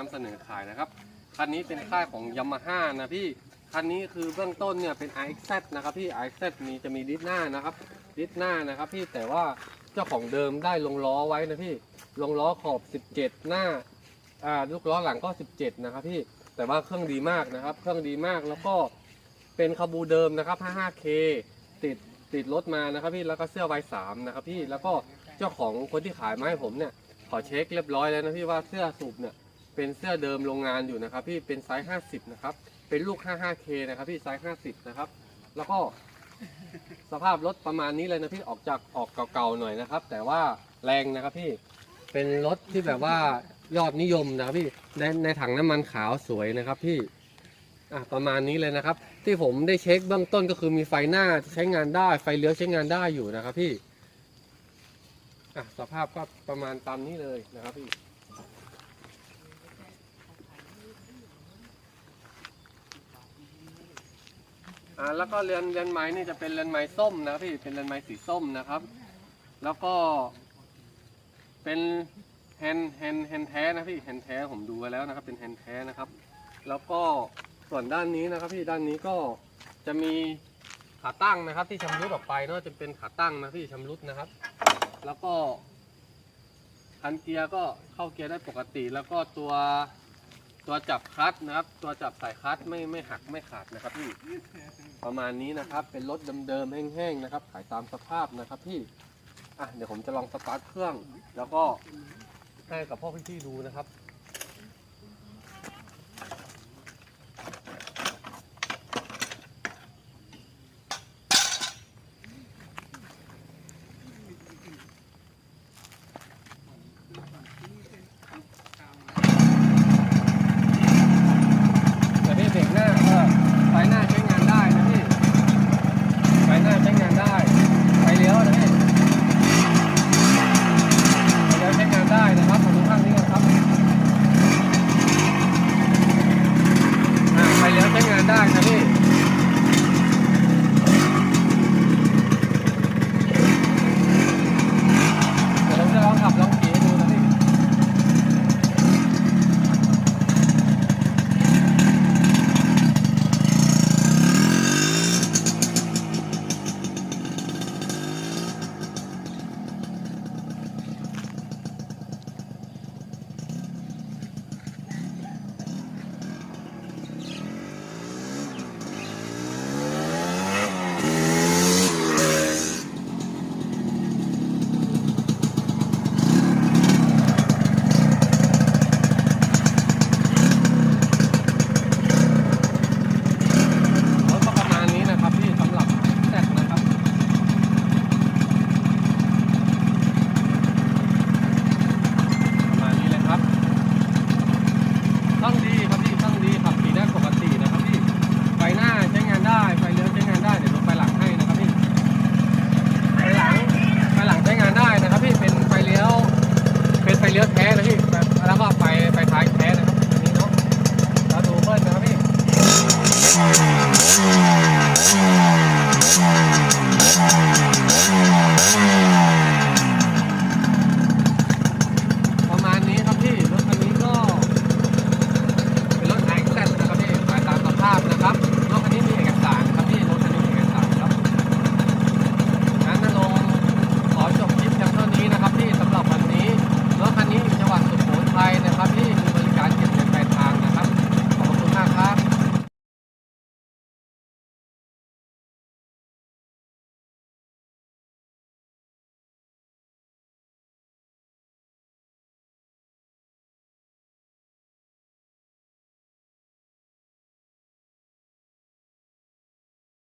นำเสนอขายนะครับ คันนี้เป็นค่ายของยามาฮ่านะพี่ คันนี้คือเบื้องต้นเนี่ยเป็น iX นะครับพี่ iX มีจะมีดิสหน้านะครับ ดิสหน้านะครับพี่ แต่ว่าเจ้าของเดิมได้ลงล้อไว้นะพี่ ลงล้อขอบ 17 หน้า อ่า ลูกล้อหลังก็ 17 นะครับพี่ แต่ว่าเครื่องดีมากนะครับ เครื่องดีมาก แล้วก็เป็นคาบูเดิมนะครับ 55K ติดติดรถมานะครับพี่ แล้วก็เสื้อไวสามนะครับพี่ แล้วก็เจ้าของคนที่ขายมาให้ผมเนี่ยขอเช็คเรียบร้อยแล้วนะพี่ว่าเสื้อสูบเนี่ย เป็นเสื้อเดิมโรงงานอยู่นะครับ พี่เป็นไซส์50นะครับเป็นลูก 55K นะครับพี่ไซส์50นะครับ แล้วก็สภาพรถประมาณนี้เลยนะพี่ออกจากออกเก่าๆหน่อยนะครับ แต่ว่าแรงนะครับพี่เป็นรถที่แบบว่ายอดนิยมนะครับพี่ในในถังน้ำมันขาวสวยนะครับพี่อะประมาณนี้เลยนะครับ ที่ผมได้เช็คเบื้องต้นก็คือมีไฟหน้าใช้งานได้ ไฟเลี้ยวใช้งานได้อยู่นะครับพี่อะสภาพก็ประมาณตามนี้เลยนะครับพี่ อ่าแล้วก็เรือนเรือนไม้นี่จะเป็นเรือนไม้ส้มนะครับพี่เป็นเรือนไม้สีส้มนะครับ แล้วก็ เป็นแฮนด์แฮนด์แฮนด์แท้นะพี่แฮนด์แท้ผมดูไว้แล้วนะครับ เป็นแฮนด์แท้นะครับ แล้วก็ส่วนด้านนี้นะครับ พี่ด้านนี้ก็จะมีขาตั้งนะครับ ที่ชำรุดออกไปเนาะจะเป็นขาตั้งนะพี่ชำรุดนะครับ แล้วก็คันเกียร์ก็เข้าเกียร์ได้ปกติ แล้วก็ตัว ตัวจับคลัตช์นะครับ ตัวจับสายคลัตช์ไม่ไม่หักไม่ขาดนะครับพี่ ประมาณนี้นะครับ เป็นรถเดิมๆแห้งๆนะครับ ขายตามสภาพนะครับพี่ อะเดี๋ยวผมจะลองสตาร์ทเครื่อง แล้วก็ให้กับพ่อพี่ๆดูนะครับ